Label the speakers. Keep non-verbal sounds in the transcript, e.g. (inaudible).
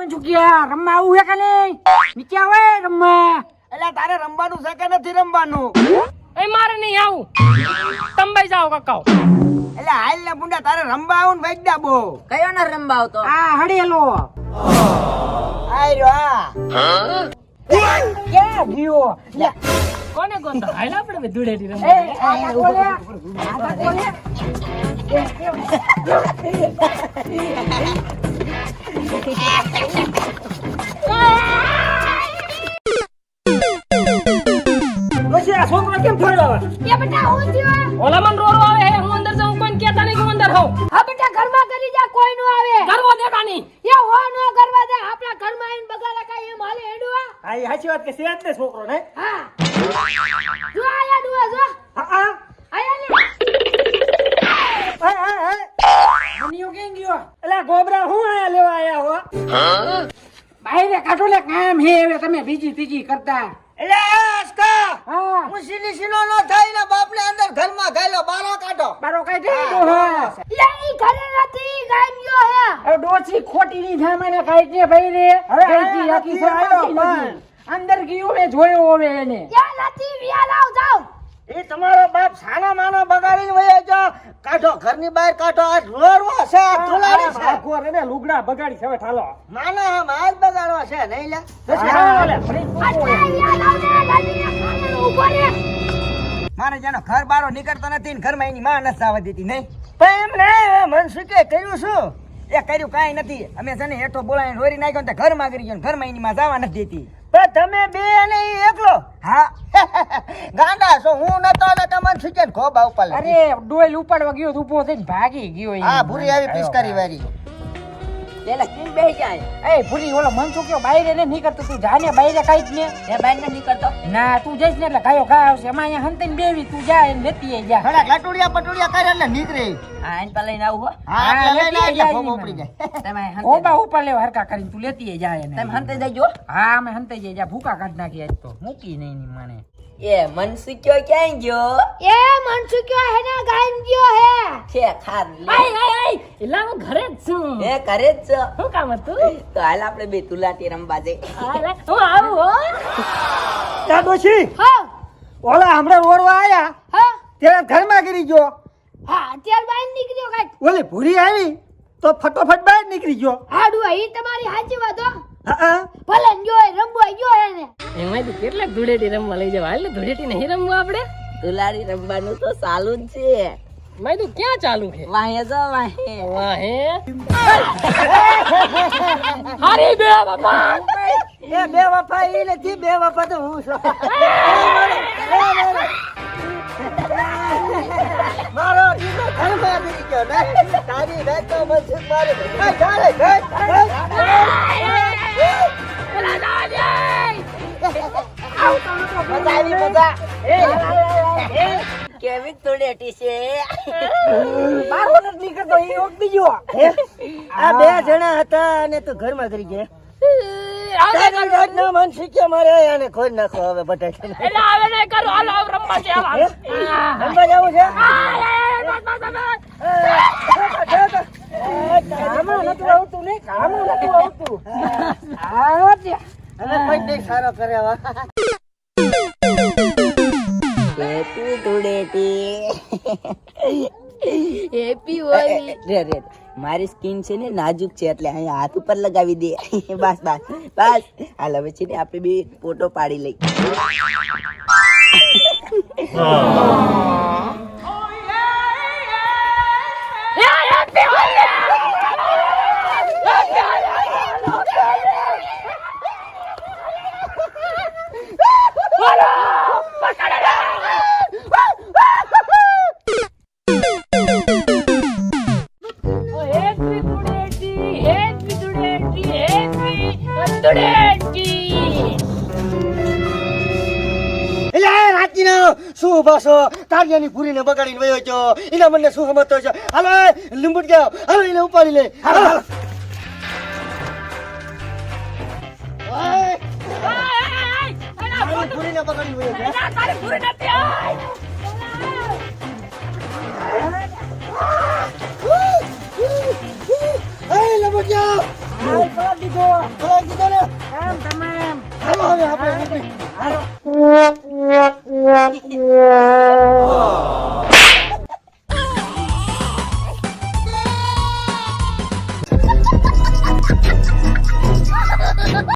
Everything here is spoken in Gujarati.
Speaker 1: મનસુખિયા રમવા આવું હે કે નહીં? નીચે આવે રમવા.
Speaker 2: એટલે તારે રમવાનું છે કે નથી રમવાનું?
Speaker 3: એ મારે નહીં આવું. તમે જાઓ કાકા
Speaker 2: એટલે હાલ ને મુંડા તારે રમવા આવું ને વૈદ્યા બો
Speaker 4: કયો ના રમવા આવતો
Speaker 1: આ હડેલો
Speaker 2: આય આ
Speaker 1: ક્યાં ગયો? લે,
Speaker 3: કોને કોણ તો હાલ આપણે
Speaker 1: એ, આ આ. (laughs) પછી આ છોકરો કેમ ફર્યો આવે?
Speaker 5: એ બેટા હું થયો
Speaker 3: ઓલા મન રોરો આવે હે હું અંદર જાઉં કોઈ કહેતા નહીં કે હું અંદર હોઉં.
Speaker 5: હા બેટા ઘરમાં કરી જા કોઈ નો આવે.
Speaker 3: કરવો દેતા નહીં.
Speaker 5: એ હો નો કરવા દે આપણા ઘરમાં આવીને બગાડા કાઈ એમ હાલે હેડવા
Speaker 1: હા, એ સાચી વાત કે છે ને છોકરો ને
Speaker 5: હા. જો આયા ડુઆ જો.
Speaker 1: કેમ ગયો એટલે ગોબરા હું આયા લેવા આયા હો? બાયરે કાઢો લે કામ હે હવે તમે બીજી ત્રીજી કરતા.
Speaker 2: એટલે આસ્કા
Speaker 1: હા.
Speaker 2: હું સીની સીનો નો થાય ને બાપને અંદર ઘરમાં ગાયલો બારો કાઢો.
Speaker 1: બારો કાઢી દે હે.
Speaker 5: લે ઈ ઘરે નથી ગામ ગયો હે.
Speaker 1: હવે ડોસી ખોટી ની ધામાને કાઢ કે ભાઈ રે?
Speaker 2: હવે
Speaker 1: આખી આખી. અંદર ગયું મેં જોયો હવે એને.
Speaker 5: યા નથી વિયા લાવ જાવ
Speaker 2: એ તમારો બાપ સાના માનો બગાડીને વયો જો કાઢો ઘરની બહાર કાઢો. આ રોરવો છે આ ધુલાડી છે.
Speaker 1: ભાગો રે ને લુગડા બગાડી છે હવે ઠાલો.
Speaker 2: માના હા માલ બગાડવો છે નહીં લે મારે જેનો ઘર બારો નીકળતો નથી ને ઘરમાં એની માં નથી આવવા હતી નહીં. પણ એમ ને મન કે કર્યું શું? એ કર્યું કાંઈ નથી. અમે છે ને હેઠો બોલાવીને રોરી નાખ્યો ને તે ઘરમાં કરી ગયો ને ઘરમાં એની માં જવા નથી દેતી. તમે બે અને એકલો? હા. (laughs) ગાંડા છો હું નતો ને તમને સુકે ખોબા ઉપર
Speaker 1: અરે ડોલ ઉપાડવા ગયો તો ઊભો થઈને ભાગી ગયો.
Speaker 2: હા ભૂરી આવી પિસ્કારી વાળી.
Speaker 4: પેલા કેમ બેહી જાય?
Speaker 1: એ ભૂરી ઓલો મનસુખ કયો બાયરે ને નીકળતો તું. જાને બાયરે કાઈ જ ને.
Speaker 4: એ બાઈ નીકળતો?
Speaker 1: ના તું જઈશ ને એટલે ગાયો ગા આવશે. એમાં અહીંયા હંતઈને બેવી તું જા એને લેતી આઈ જા.
Speaker 2: થોડાક લટુડિયા પટુડિયા કરે એટલે નીકળે.
Speaker 4: હા એને પેલા લઈને આવું હો.
Speaker 2: હા
Speaker 1: હા,
Speaker 2: લઈને
Speaker 1: લેતી
Speaker 2: આવી
Speaker 1: આવી
Speaker 2: જાય, જાય.
Speaker 4: તમે
Speaker 1: ઓબા ઉપર લેવા હરકા કરીને તું લેતી આઈ જા એને.
Speaker 4: તમે હંતે
Speaker 1: હા. અમે હંતાઈ જઈ જા ભૂકા કાઢ નાખી આજ તો. મૂકી નહીં ની મને
Speaker 4: એ મનસુખ્યો ક્યાં ગયો
Speaker 5: એ મનસુખ્યો હે ને ગામ ગયો હે
Speaker 4: છે ખાલી
Speaker 3: આય આય આય એલા હું ઘરે જ છું
Speaker 4: એ કરે જ છો
Speaker 3: શું કામ હતું
Speaker 4: તો હાલ આપણે બે તુલાટી રમવા જઈ
Speaker 3: હાલે, હું આવું હો
Speaker 2: ડોશી
Speaker 5: હા
Speaker 2: ઓલા હમણાં રોડવા આયા
Speaker 5: હા
Speaker 2: ત્યારે ઘરમાં ગીરી ગયો
Speaker 5: હા અત્યાર બહાર નીકળ્યો કાઈ
Speaker 2: ઓલી ભૂરી આવી તો ફટોફટ બહાર નીકળી ગયો
Speaker 5: હા ડુઆ ઈ તમારી સાચી વાત હો
Speaker 2: હા
Speaker 5: ભલે ને ગયો
Speaker 3: એમાંથી કેટલાક ધૂળેટી રમવા લઈ જવા એટલે ને ધૂળેટી નહીં રમવું આપણે?
Speaker 4: ધુલાડી રમવાનું તો ચાલુ જ છે.
Speaker 3: મેં તું ક્યાં ચાલુ છે?
Speaker 4: વાહે જો વાહે.
Speaker 3: વાહ? હારી બે બાપા!
Speaker 2: એ બે નથી બે તો હું છું. મારો ઈનો ઘરમાં ગીરી ને. તારી રાત તો મસ્ત મારે આ ચાલે ઘર આવી મજા
Speaker 4: કેવી તુલેટી છે?
Speaker 1: મારો નથી નીકળતો એ ઓક બીજો.
Speaker 2: આ બે જણા હતા અને તું ઘરમાં કરી ગયા. સારો કરે હવે
Speaker 4: કેવી
Speaker 5: હેપી હોલી
Speaker 4: રે રે મારી સ્કિન છે ને નાજુક છે એટલે અહીંયા હાથ ઉપર લગાવી દે. (laughs) બસ બસ બસ. હાલ હવે છે ને આપણે બે ફોટો પાડી લઈ.
Speaker 2: શું પાછો તારિયાની પૂરીને બગાડીને વયો છો. એના મને શું સમજતો છે? હાલો લીંબુટ ગયો હાલો એને ઉપાડી લે. હાલો. હાલો. પૂરીને બગાડીને વયો છે.
Speaker 3: તારી પૂરી નથી
Speaker 2: આપણે નીકળી
Speaker 1: હાલો